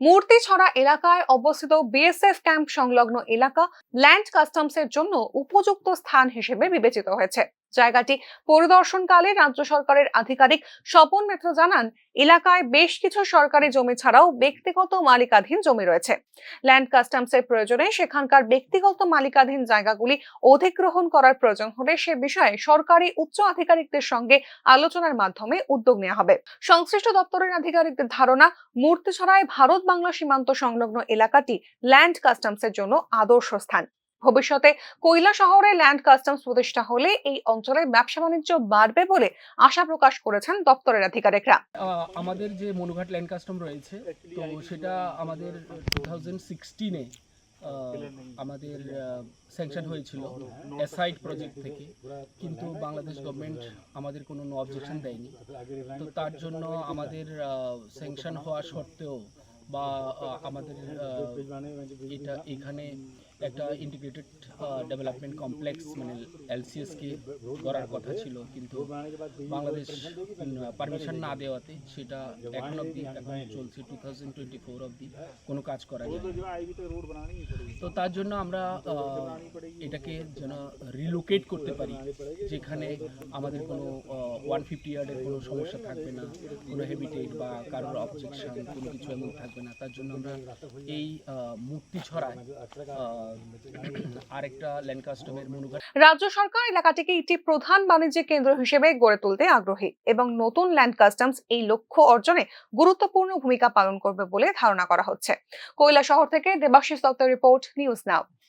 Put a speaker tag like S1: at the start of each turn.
S1: মূর্তিছড়া এলাকায় অবস্থিত BSF camp সংলগ্ন এলাকা ল্যান্ড কাস্টমসের জন্য উপযুক্ত স্থান হিসেবে বিবেচিত হয়েছে। জায়গাটি পরিদর্শনকালে রাজ্য সরকারের আধিকারিক স্বপন মিত্র জানান, এলাকায় বেশ কিছু সরকারি জমি ছাড়াও ব্যক্তিগত মালিকাধীন জমি রয়েছে। ল্যান্ড কাস্টমসের প্রয়োজনে সেখানকার ব্যক্তিগত মালিকাধীন জায়গাগুলি অধিগ্রহণ করার প্রয়োজন হলে সে বিষয়ে সরকারি উচ্চ আধিকারিকদের সঙ্গে আলোচনার মাধ্যমে উদ্যোগ নেওয়া হবে। সংশ্লিষ্ট দপ্তরের আধিকারিকদের ধারণা মূর্তি মূর্তিছড়ায় ভারত বাংলা সীমান্ত সংলগ্ন এলাকাটি ল্যান্ড কাস্টমসের জন্য আদর্শ স্থান। ভবিষ্যতে কৈলা শহরে ল্যান্ড কাস্টমস প্রতিষ্ঠা হলে এই অঞ্চলে ব্যবসা বাণিজ্য বাড়বে বলে আশা প্রকাশ করেছেন দপ্তরের আধিকারিকরা।
S2: আমাদের যে মনুঘাট ল্যান্ড কাস্টম রয়েছে, তো সেটা আমাদের টু থাউজেন্ড আমাদের স্যাংশন হয়েছিল এসআইড প্রজেক্ট থেকে। কিন্তু বাংলাদেশ গভর্নমেন্ট আমাদের কোনো নো অবজেকশন দেয়নি। তো তার জন্য আমাদের স্যাংশন হওয়া সত্ত্বেও বা আমাদের এটা এখানে একটা ইন্টিগ্রেটেড ডেভেলপমেন্ট কমপ্লেক্স মানে এলসিএসকে করার কথা ছিল, কিন্তু বাংলাদেশ পারমিশন না দেওয়াতে সেটা এখন অবধি, এখন চলছে টু থাউজেন্ড টোয়েন্টি ফোর অবধি কোনো কাজ করা তো তার জন্য আমরা এটাকে যেন রিলোকেট করতে পারি, যেখানে আমাদের কোনো ওয়ান ফিফটি ইয়ার্ডের কোনো সমস্যা থাকবে না, কোনো হেবিটেট বা কারোর অবজেকশন কোনো কিছু এমন থাকবে না। তার জন্য আমরা এই মূর্তি ছড়ায়
S1: রাজ্য সরকার এলাকাটিকে একটি প্রধান বাণিজ্যিক কেন্দ্র হিসেবে গড়ে তুলতে আগ্রহী এবং নতুন ল্যান্ড কাস্টমস এই লক্ষ্য অর্জনে গুরুত্বপূর্ণ ভূমিকা পালন করবে বলে ধারণা করা হচ্ছে। কৈলা শহর থেকে দেবাশিস দত্তের রিপোর্ট, নিউজ নাও।